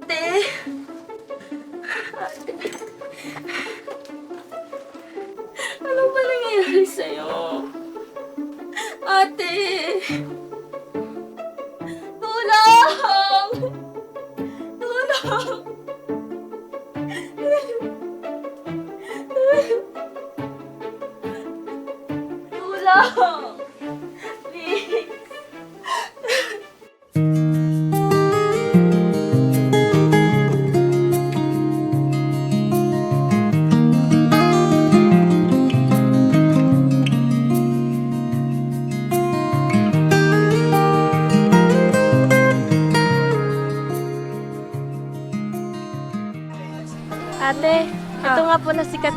Ate! Ate! Ano ba nangyayari sa'yo? Ate! Tulong!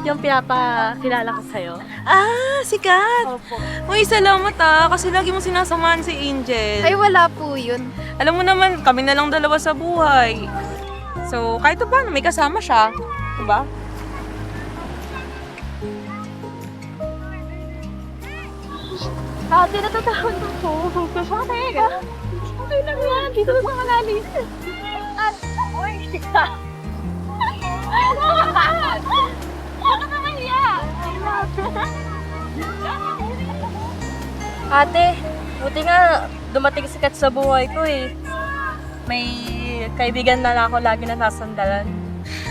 Yung pinapakilala ko sa'yo. Ah, sikat! Opo. Uy, salamat ah, kasi lagi mo sinasamahan si Angel. Ay, wala po yun. Alam mo naman, kami na lang dalawa sa buhay. So, kahit pa paano, may kasama siya. Diba? Ate, natatakot ako. Ate, okay lang yan. Dito sa kanali. At, oy, Ano ka kaya? Ate, buti nga dumating sikat sa buhay ko eh. May kaibigan na lang ako lagi nasasandalan.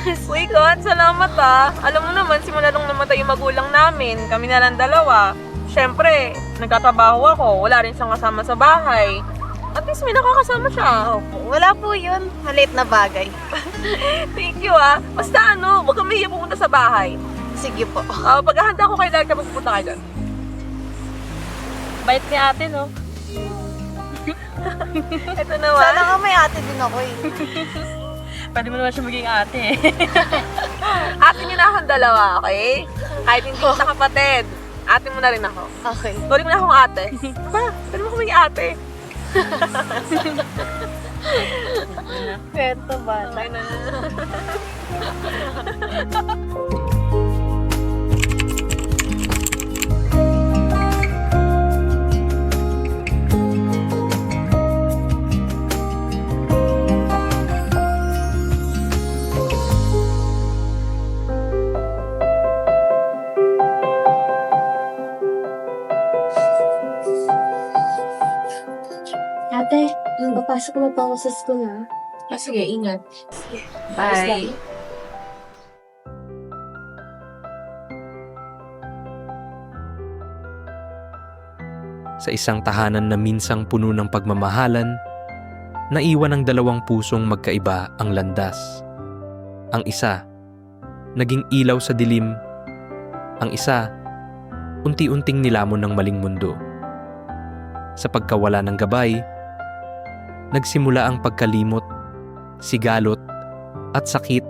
Uy, God, salamat ah. Alam mo naman, simula nung namatay yung magulang namin, kami na lang dalawa. Siyempre, nagtatrabaho ako, wala rin siyang kasama sa bahay. At least may nakakasama siya. Opo, wala po yun. Maliit na bagay. Thank you ah. Basta ano, huwag kang mahiya pumunta sa bahay. Sige po. Uh, paghahanda ko kayo dahil kapag pupunta kayo doon. Bait ni ate, no? Ito naman. Sana nga may ate din ako eh. Pwede mo naman siya maging ate eh. Atin yun akong dalawa, okay? Kahit hindi kita kapatid. Ate mo na rin ako. Okay. Tuloy mo na akong ate. Ba, pwede mo kaming ate. Kwento ba? Okay na. Ate, papasok na pa ako sa school na. Ah, sige, ingat. Bye. Sa isang tahanan na minsang puno ng pagmamahalan, naiwan ng dalawang pusong magkaiba ang landas. Ang isa, naging ilaw sa dilim. Ang isa, unti-unting nilamon ng maling mundo. Sa pagkawala ng gabay, nagsimula ang pagkalimot, sigalot, at sakit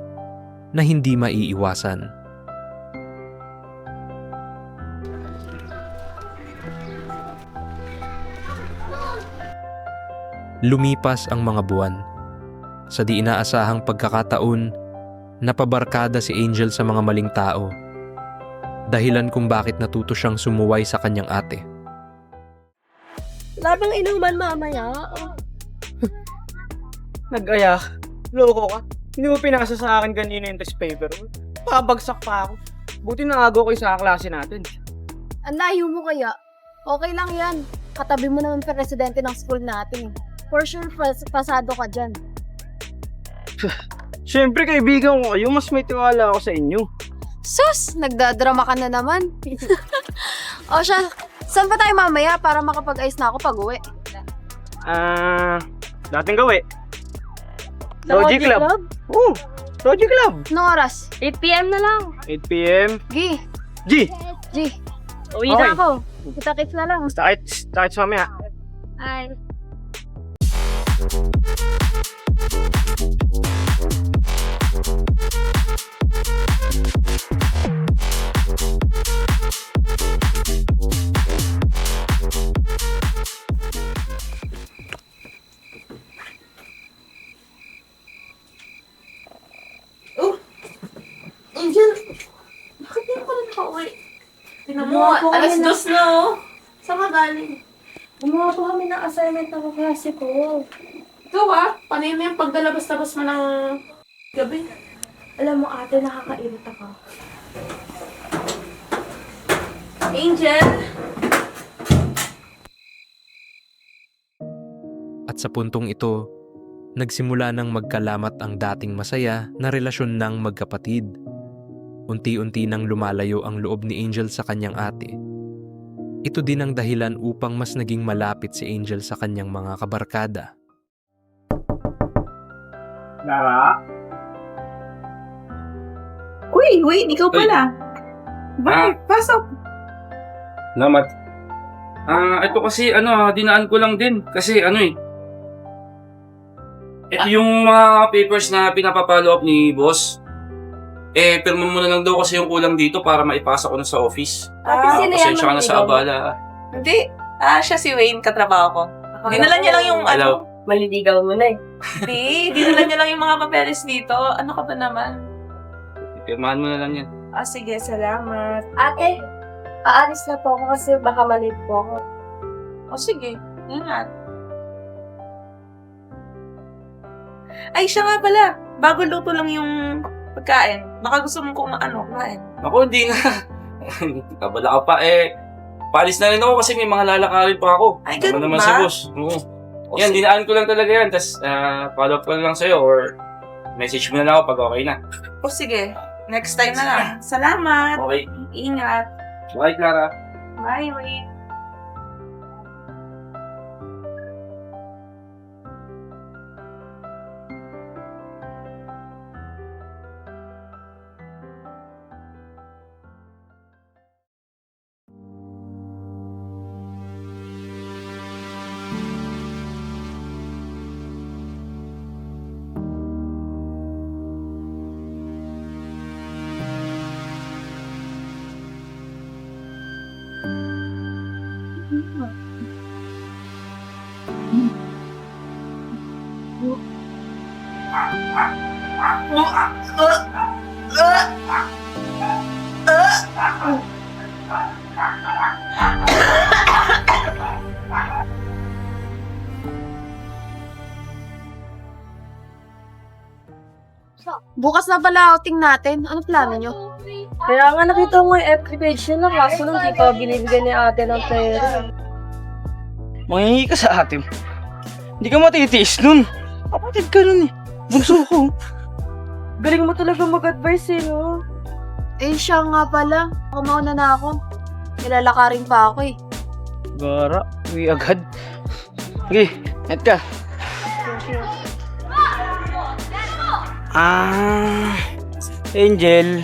na hindi maiiwasan. Lumipas ang mga buwan. Sa di inaasahang pagkakataon, napabarkada si Angel sa mga maling tao. Dahilan kung bakit natuto siyang sumuway sa kanyang ate. Labang inuman mamaya. Nag-aya. Loko ka. Hindi mo pinasa sa akin kanina yung test paper. Pabagsak pa ako. Buti na agaw kayo sa klase natin. Ang layo mo kaya. Okay lang yan. Katabi mo naman presidente ng school natin. For sure, pas- pasado ka dyan. Siyempre, kaibigan ko kayo. Mas may tiwala ako sa inyo. Sus! Nagdadrama ka na naman. o siya, saan ba tayo mamaya para makapag-ayos na ako pag uwi? Ah, dating gawi. Logic Logic Club. Oo, Logic Club. Anong oras? 8pm na lang. 8 p.m. Gi, G! G, Uwi Okay. na ako. Kita-kits na lang. Basta kahit, kahit sa mamaya. Ay. Galing? Gumawa po kami ng assignment ng klase ko. Ikaw ah, panay mo yung pagdalabas-labas mo ng gabi. Alam mo ate, nakakairita ka. Angel! At sa puntong ito, nagsimula ng magkalamat ang dating masaya na relasyon ng magkapatid. Unti-unti nang lumalayo ang loob ni Angel sa kanyang ate. Ito din ang dahilan upang mas naging malapit si Angel sa kanyang mga kabarkada. Lara? Uy, wait, ikaw pala. Bakit? Pasok. Salamat. Ah, ito kasi ano, ah, dinaan ko lang din kasi ano eh. Ito yung mga papers na pinapapalo up ni boss. Eh, pirma mo na lang daw kasi yung kulang dito para maipasa ko na sa office. Ah, sino yan, pasensya ka na sa abala. Hindi. Ah, siya si Wayne, katrabaho ko. Dinala niya lang yung Hello. ano. Maliligaw mo na eh. Hindi, dinala niya lang yung mga papeles dito. Ano ka ba naman? Pirmahan mo na lang yan. Ah, sige, salamat. Ate, aalis na po ako kasi baka malate po ako. O sige, ingat. Ay, siya nga pala. Bago luto lang yung pagkain. Baka gusto mong kung ano, kumain. Ako, hindi nga. Kabala ka pa eh. Paalis na rin ako kasi may mga lalakarin pa ako. Ay, Tama ganun naman ba? si boss. Oo. O, yan, sige. dinaan ko lang talaga yan. Tapos, ah, follow up ko na lang sa'yo or message mo na lang ako pag okay na. O sige, next time na lang. Salamat. Okay. Ingat. Bye, Clara. Bye, Wayne. Bukas na pala outing natin. Ano plano nyo? Kaya nga nakita mo yung FB page niya na kaso nung di pa binibigyan ni ate ng pera. Mangingi ka sa atin. Hindi ka matitiis nun. Kapatid ka nun eh. Bunso ko. Galing mo talaga mag-advise eh, no? Eh, siya nga pala. Kumauna na ako. Nilalakarin pa ako eh. Gara, uwi agad. Sige, net ka. Ah, Angel,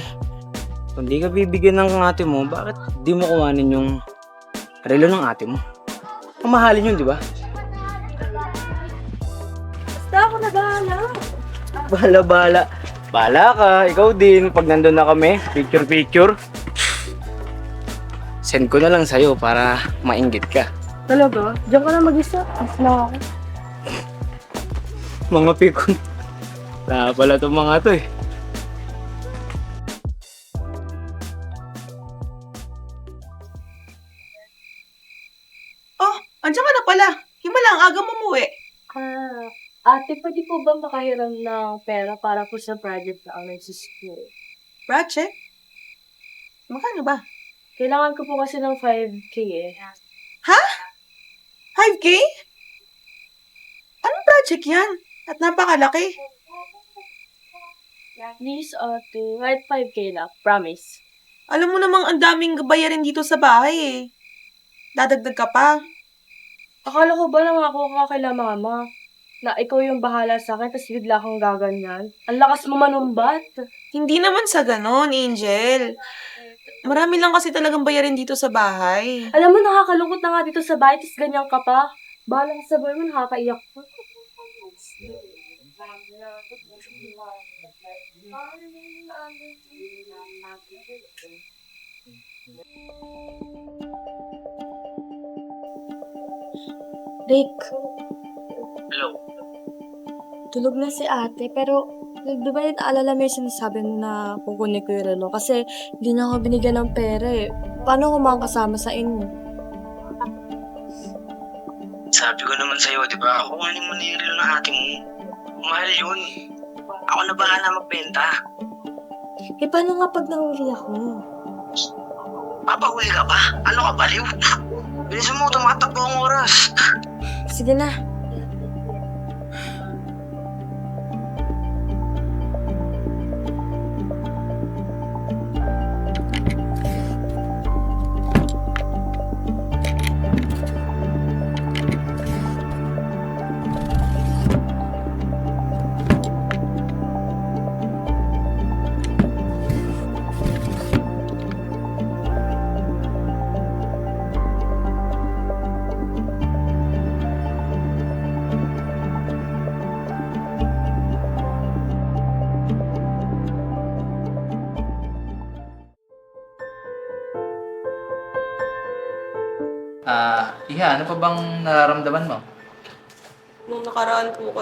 kung di ka bibigyan ng ate mo, bakit di mo kuhanin yung relo ng ate mo? Mamahalin yun, di ba? Basta ako na bahala. Bahala, Bahala ka, ikaw din. Pag nandun na kami, picture, picture. Send ko na lang sa'yo para mainggit ka. Talaga? Diyan ka na mag-isa. Mas na ako. Mga pikon. Wala pala itong mga to eh. Ate, pwede po ba makahiram ng pera para po sa project na online sa school? Project? Magkano ba? Kailangan ko po kasi ng 5K eh. 5K? Anong project yan? At napakalaki. Please, ate. Kahit 5K lang. Promise. Alam mo namang ang daming bayarin dito sa bahay eh. Dadagdag ka pa. Akala ko ba nangako ka kay mama na ikaw yung bahala sa akin tapos bigla kang gaganyan? Ang lakas mo manumbat. Hindi naman sa ganon, Angel. Marami lang kasi talagang bayarin dito sa bahay. Alam mo, nakakalungkot na nga dito sa bahay tapos ganyan ka pa. Balang sa buhay mo, nakakaiyak ka. Rick, Hello. Tulog na si ate, pero di ba yung alala mo yung sinasabi na kukunin ko yung relo? Kasi hindi na ako binigyan ng pera eh. Paano ko makakasama sa inyo? Sabi ko naman sa'yo, di ba? Kukunin mo na yung relo ng ate mo. Mahal yun. Ako na bahala magbenta. Eh, paano nga pag nahuli ako? Papahuli ka ba? Ano ka baliw? Bilisan mo, tumatakbo ang oras. Sige na.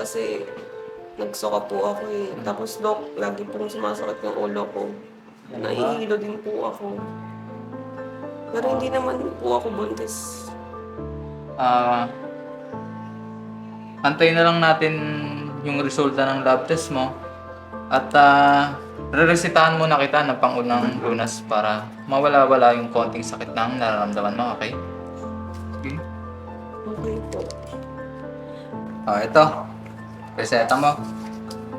Kasi, nagsuka po ako eh. Tapos, Dok, lagi pong sumasakit yung ulo ko. Nahihilo din po ako. Pero hindi naman po ako buntis. Ah, antayin na lang natin yung resulta ng lab test mo. At ah, reresitahan muna kita ng pangunang lunas para mawala-wala yung konting sakit na nararamdaman mo, okay? Sige. Okay po. Ah, ito. Reseta mo.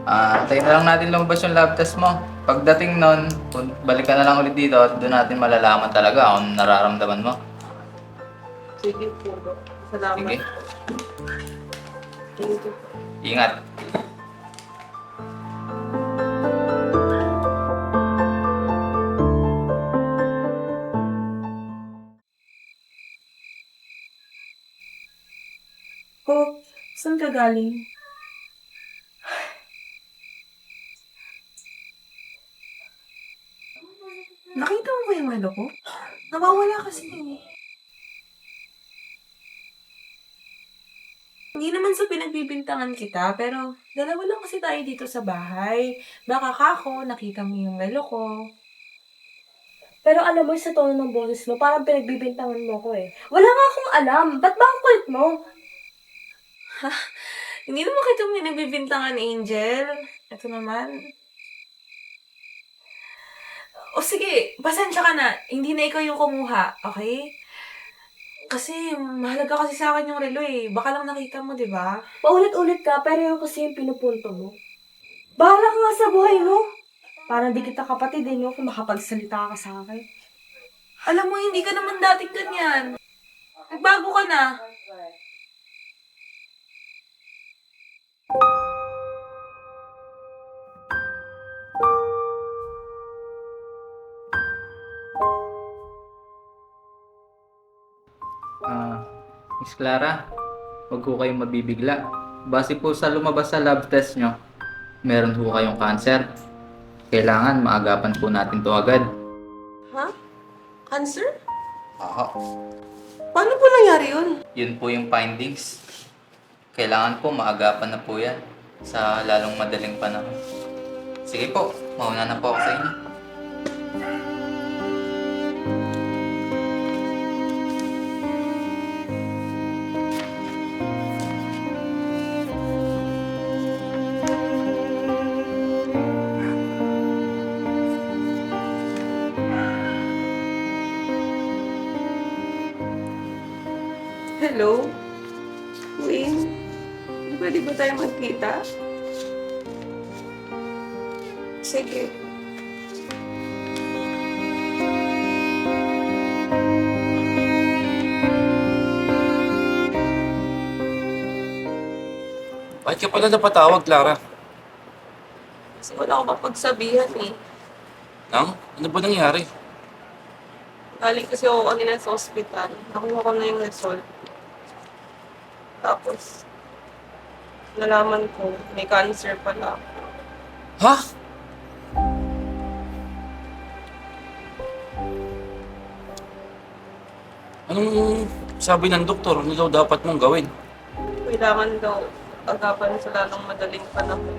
Ah, antayin na lang natin lumabas yung lab test mo. Pagdating nun, pun- balik ka na lang ulit dito at doon natin malalaman talaga kung nararamdaman mo. Sige po, Dok. Salamat Sige. Thank you. Ingat. Oh, saan ka galing? Relo ko? Nawawala kasi eh. Hindi naman sa pinagbibintangan kita, pero dalawa lang kasi tayo dito sa bahay. Baka kako, nakita mo yung relo ko. Pero alam mo, sa tono ng boses mo, parang pinagbibintangan mo ko eh. Wala nga akong alam. Ba't ba ang kulit mo? Hindi naman kita pinagbibintangan, Angel. Ito naman. Sige, pasensya ka na. Hindi na ikaw yung kumuha, okay? Kasi mahalaga kasi sa akin yung relo eh. Baka lang nakita mo, di ba? Paulit-ulit ka, pero yun kasi yung pinupunto mo. Bahala ka nga sa buhay mo. Parang di kita kapatid eh, no? Kung makapagsalita ka sa akin. Alam mo, hindi ka naman dating ganyan. Nagbago ka na. Miss Clara, huwag ko kayong mabibigla. Base po sa lumabas sa lab test nyo, meron po kayong cancer. Kailangan maagapan po natin to agad. Ha? Cancer? Oo. Paano po nangyari yun? Yun po yung findings. Kailangan po maagapan na po yan sa lalong madaling panahon. Sige po, mauna na po ako sa inyo. Hello? Wayne? Pwede ba tayo magkita? Sige. Bakit ka pala napatawag, Clara? Kasi wala akong mapagsabihan eh. Nang? Ano ba nangyari? Galing kasi ako kanina sa ospital. Nakuha ko na yung result. Tapos, nalaman ko, may cancer pala. Ha? Anong sabi ng doktor? Ano daw dapat mong gawin? Kailangan daw agapan sa lalong madaling panahon.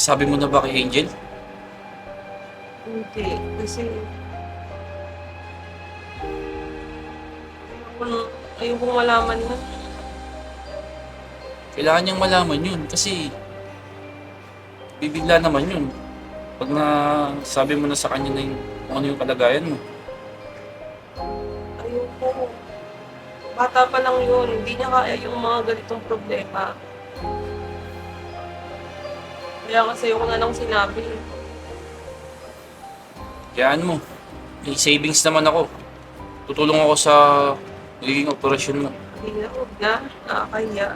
Sabi mo na ba kay Angel? Hindi, kasi... Ayoko nang Ayokong malaman na. Kailangan niyang malaman yun kasi bibigla naman yun. Pag na sabi mo na sa kanya na yung, kung ano yung kalagayan mo. Ayoko. Bata pa lang yun. Hindi niya kaya yung mga ganitong problema. Kaya kasi ayoko na lang sinabi. Kayaan mo. May savings naman ako. Tutulong ako sa magiging operasyon mo. Hindi na, huwag na. Nakakaya.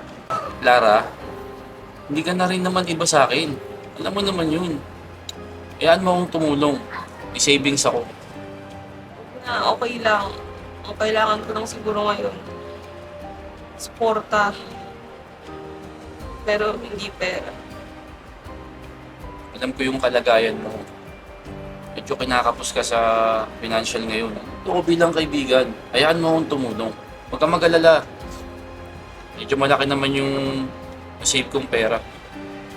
Lara, hindi ka na rin naman iba sa akin. Alam mo naman yun. Kayaan mo akong tumulong. May savings ako. Na okay lang. Ang kailangan ko lang siguro ngayon. Suporta. Pero hindi pera. Alam ko yung kalagayan mo. Medyo kinakapos ka sa financial ngayon. Ito ko bilang kaibigan. Hayaan mo akong tumulong. Huwag kang mag-alala. Medyo malaki naman yung save kong pera.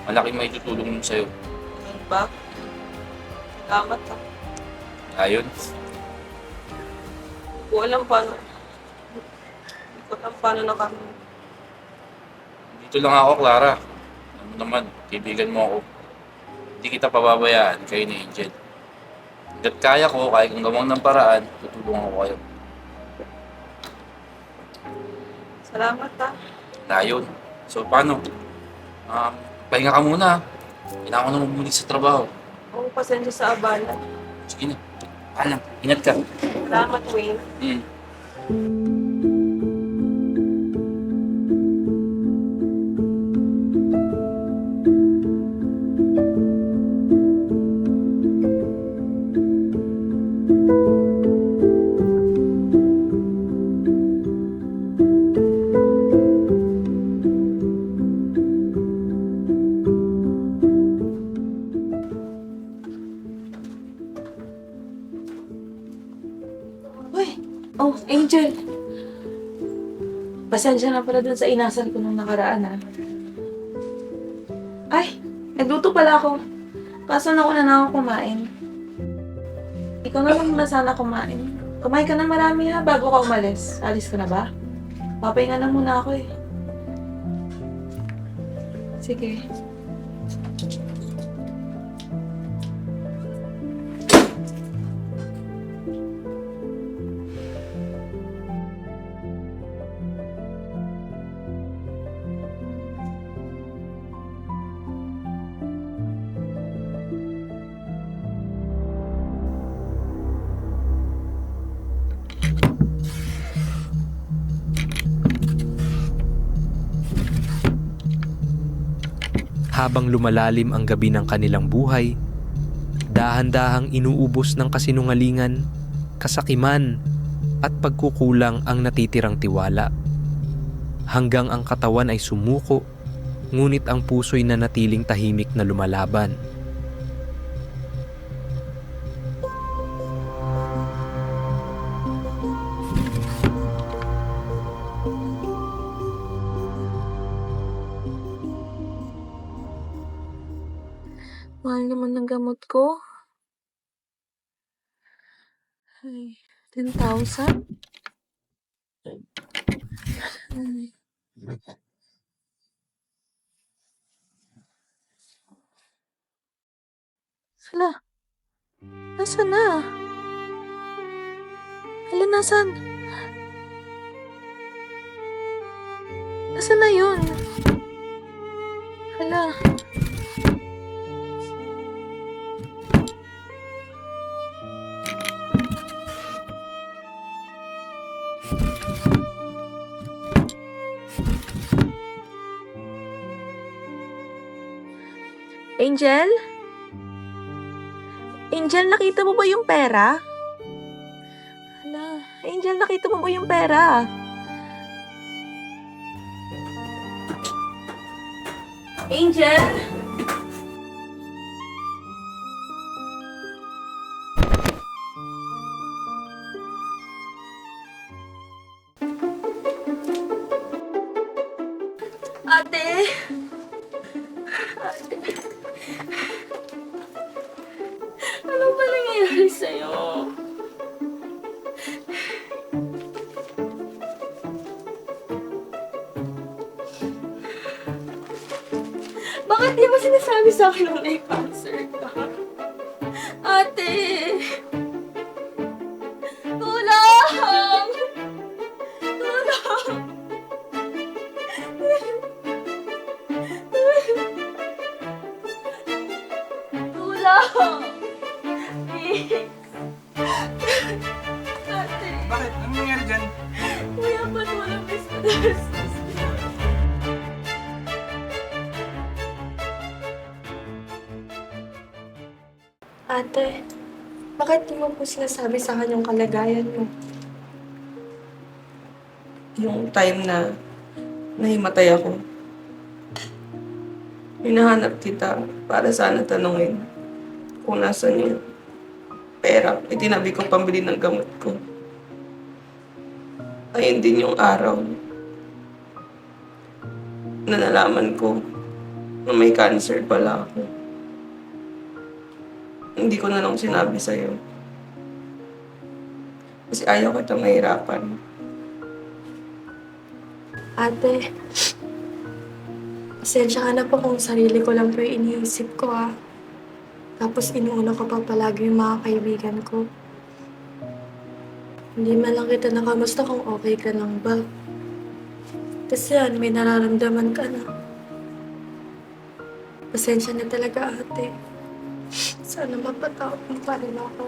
Malaki may tutulong sa'yo. Ganun ba? Salamat ah. Ayun. Hindi ko alam paano. Hindi ko alam paano na kami. Dito lang ako, Clara. Mo naman, kaibigan mo ako. Hindi kita pababayaan, kayo ni Angel. Hanggat kaya ko, kaya kong gawang ng paraan, tutulungan ko kayo. Salamat ah. Na yun. So, paano? Um, pahinga ka muna. Kailangan ko na mabulit sa trabaho. Oo, pasensya sa abala. Sige na. Alam, ingat ka. Salamat, Wayne. Mm. Pasensya na pala dun sa inasal ko nung nakaraan, ha? Ay! Nagluto pala ako. Kaso na na ako kumain. Ikaw na lang muna sana kumain. Kumain ka na marami ha, bago ka umalis. Alis ka na ba? Papahinga na muna ako eh. Sige. Habang lumalalim ang gabi ng kanilang buhay, dahan-dahang inuubos ng kasinungalingan, kasakiman, at pagkukulang ang natitirang tiwala. Hanggang ang katawan ay sumuko, ngunit ang puso'y nanatiling tahimik na lumalaban. Mahal naman ng gamot ko. Ay, 10,000? Ay. Hala, nasaan na? Hala, nasaan? Nasaan na yun? Hala. Angel? Angel, nakita mo ba yung pera? Hala, Angel, nakita mo ba yung pera? Angel? Please! Ate! Bakit? Anong nangyari dyan? Kuya, ba't walang business? Ate, bakit di mo po sinasabi sa akin yung kalagayan mo? Yung time na nahimatay ako. Hinahanap kita para sana tanungin kung nasan yung pera. Itinabi ko pambili ng gamot ko. Ayun din yung araw na nalaman ko na may cancer pala ako. Hindi ko na lang sinabi sa'yo. Kasi ayaw kita mahirapan. Ate, pasensya ka na po kung sarili ko lang po yung iniisip ko ah. Tapos inuuna ko pa palagi yung mga kaibigan ko. Hindi man lang kita nakamusta kung okay ka lang ba. Kasi yan, may nararamdaman ka na. Pasensya na talaga ate. Sana mapatawad mo pa rin ako.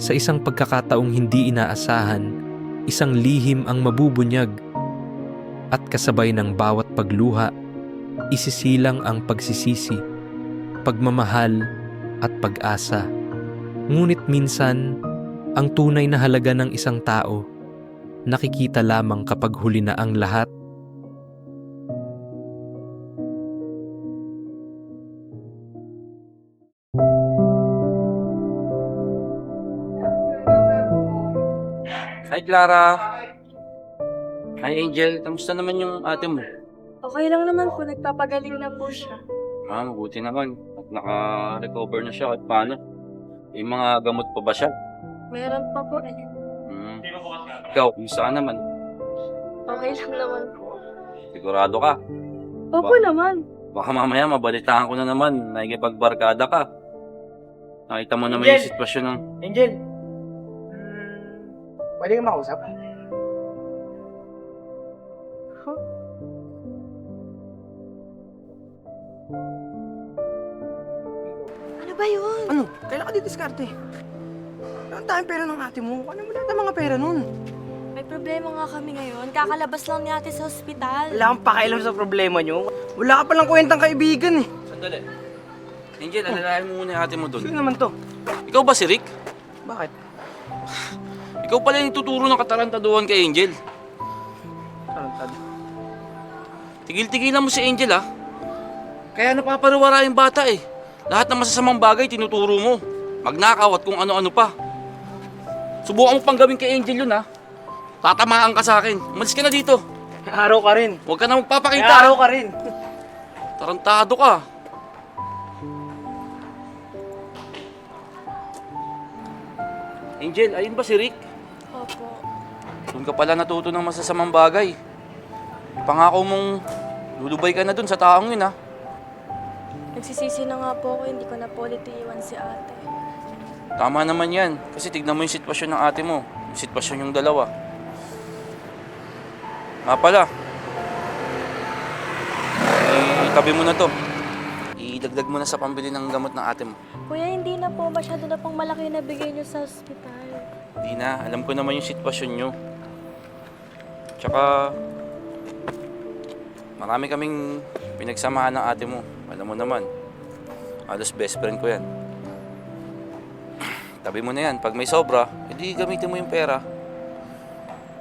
Sa isang pagkakataong hindi inaasahan, isang lihim ang mabubunyag at kasabay ng bawat pagluha, isisilang ang pagsisisi, pagmamahal at pag-asa. Ngunit minsan, ang tunay na halaga ng isang tao, nakikita lamang kapag huli na ang lahat Hi, Clara. Hi, Angel. Kamusta naman yung ate mo? Okay lang naman po, nagpapagaling na po siya. Ah, mabuti naman. At naka-recover na siya. At paano? May mga gamot pa ba siya? Meron pa po eh. Hmm. Ikaw, kumusta ka naman? Okay lang naman po. Sigurado ka. Opo naman. Baka mamaya mabalitaan ko na naman. Nakikipagbarkada ka. Nakita mo naman yung sitwasyon ng... Angel! Hmm, pwede ka makausap? Ba yun? Ano? Kailan ka didiskarte? Ang tayong pera ng ate mo. Ano mo ang mga pera nun? May problema nga kami ngayon. Kakalabas lang ni ate sa ospital. Wala kang pakialam sa problema nyo. Wala ka palang kwentang kaibigan eh. Sandali. Angel, alalahin mo muna yung ate mo Sino doon. naman to? Ikaw ba si Rick? Bakit? Ikaw pala yung tuturo ng katarantaduhan kay Angel. Tarantad. Tigil-tigilan mo si Angel ah. Kaya napapariwara yung bata eh. Lahat ng masasamang bagay tinuturo mo. Magnakaw at kung ano-ano pa. Subukan mo pang gawin kay Angel yun ah. Tatamaan ka sa akin. Umalis ka na dito. Araw ka rin. Huwag ka na magpapakita. Araw ka rin. Tarantado ka. Angel, ayun ba si Rick? Opo. Doon ka pala natuto ng masasamang bagay. Pangako mong lulubay ka na dun sa taong yun ah. Nagsisisi na nga po ako, hindi ko na po ulit iiwan si ate. Tama naman yan. Kasi tignan mo yung sitwasyon ng ate mo. Yung sitwasyon yung dalawa. Nga pala. Itabi mo na to. Idagdag mo na sa pambili ng gamot ng ate mo. Kuya, hindi na po masyado na pong malaki na bigay niyo sa ospital. Hindi na. Alam ko naman yung sitwasyon nyo. Tsaka, marami kaming pinagsamahan ng ate mo. Alam mo naman. Halos best friend ko yan. Tabi mo na yan. Pag may sobra, edi gamitin mo yung pera.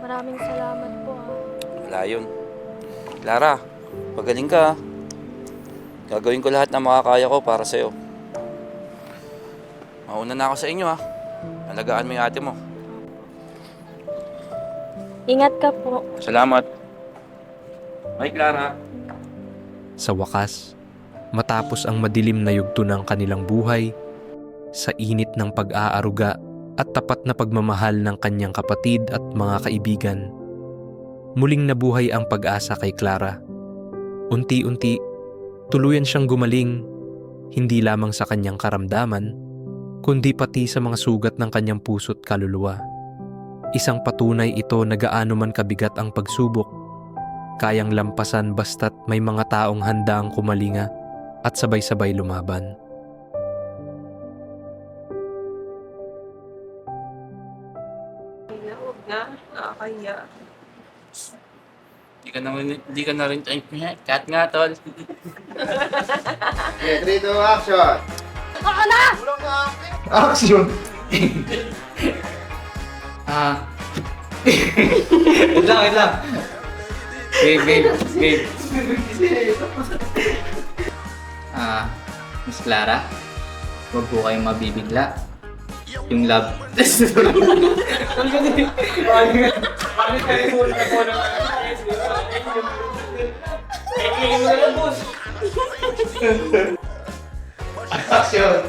Maraming salamat po ah. Wala yun. Clara, pagaling ka. ah. Gagawin ko lahat na makakaya ko para sa'yo. Mauna na ako sa inyo ha. Alagaan mo yung ate mo. Ingat ka po. Salamat. Bye, Clara. Sa wakas, matapos ang madilim na yugto ng kanilang buhay, sa init ng pag-aaruga at tapat na pagmamahal ng kanyang kapatid at mga kaibigan, muling nabuhay ang pag-asa kay Clara. Unti-unti, tuluyan siyang gumaling, hindi lamang sa kanyang karamdaman, kundi pati sa mga sugat ng kanyang puso't kaluluwa. Isang patunay ito na gaano man kabigat ang pagsubok, kayang lampasan basta't may mga taong handaang kumalinga at sabay-sabay lumaban. Huwag na, nakakahiya. Di ka na rin, di ka na rin, ay, cat nga tol. Okay, 3, 2, action! Action! ah. wait lang, wait lang. Babe, babe, babe. Miss Clara, huwag po kayong mabibigla. Yung love... Action!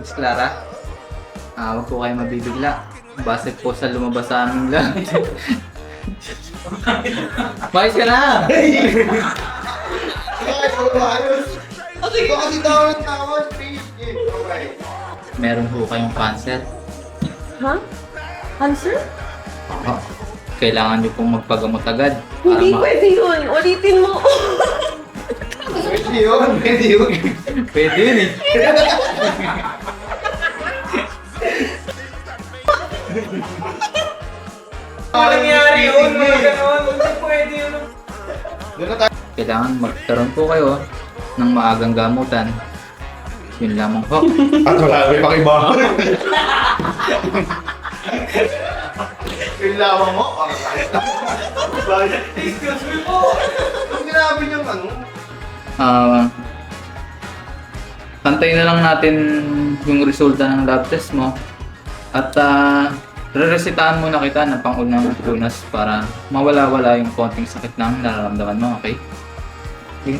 Miss Clara, ah, huwag po kayong mabibigla. Base po sa lumabas sa aming lang. Mayos ka na! Ikaw kasi tawag ng tawag, please. Okay. Meron po kayong cancer. Ha? Cancer? Oh, kailangan niyo pong magpagamot agad. para Hindi ma- pwede yun. Ulitin mo. Pwede yun, pwede yun. Pwede yun eh. Ano nangyari yun? Mga ganon. Doon na tayo. Kailangan magkaroon po kayo ng maagang gamutan. Yun lamang po. At wala may pakiba. Yung lamang mo? Excuse me po. Ang grabe niyang ano. Ah, Antayin na lang natin yung resulta ng lab test mo. At uh, re-resitahan muna kita ng pangunang lunas para mawala-wala yung konting sakit na nararamdaman mo, okay? Okay?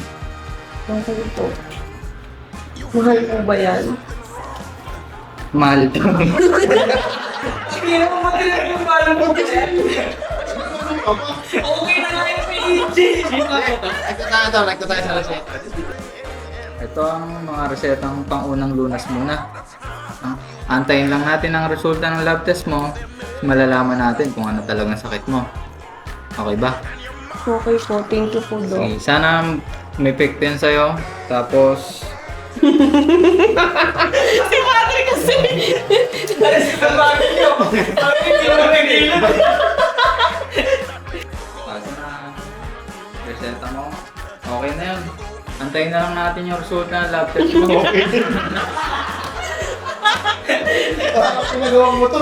Mahal po. Mahal po ba yan? Mahal. Nagtataya daw, nagtataya sa reseta. Ito ang mga resetang pangunang lunas muna. Ah, Antayin lang natin ang resulta ng lab test mo. Malalaman natin kung ano talagang sakit mo. Okay ba? Okay po. Thank you po, Doc. Sige, sana may epekto yan sa'yo. Tapos... Si Patrick kasi. Bago na reseta mo. Okay na yun. Antayin na lang natin yung resulta ng lab test mo. Parang pinagawang mo to.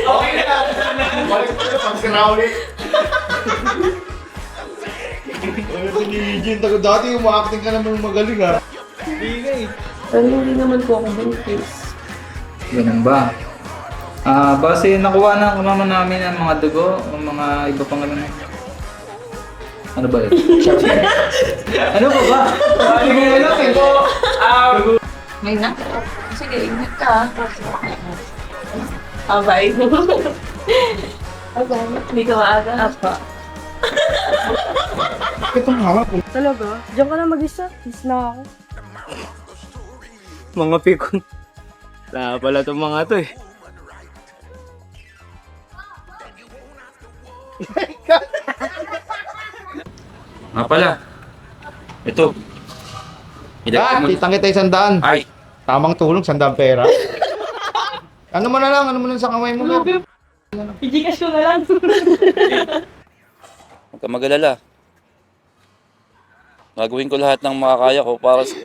Okay na. Balik ko na, pagsira ulit. Ano si Eugene? Tago dati umakting ka naman magaling ha. Pero hindi naman po ako buntis. Ganun ba? Ah, base nakuha na naman namin ang mga dugo, ang mga iba pang ano. Ano ba yun? ano ba ba? Sige, ano ito? May na. Sige, ingat ka. Ah, bye. Okay. Hindi ka maaga. Apa. Itong hawak ko. Talaga? Diyan ka na mag-isa. Miss na ako. Mga pikon. Wala pala itong mga to eh. Nga pala. Ito. Ilagay Ah, mo. kitang kita isang daan. Ay, Tamang tulong, sandang pera. ano mo na lang, ano mo lang sa kamay mo. I-gcash ko na lang. Huwag ka magalala. Gagawin ko lahat ng makakaya ko para sa...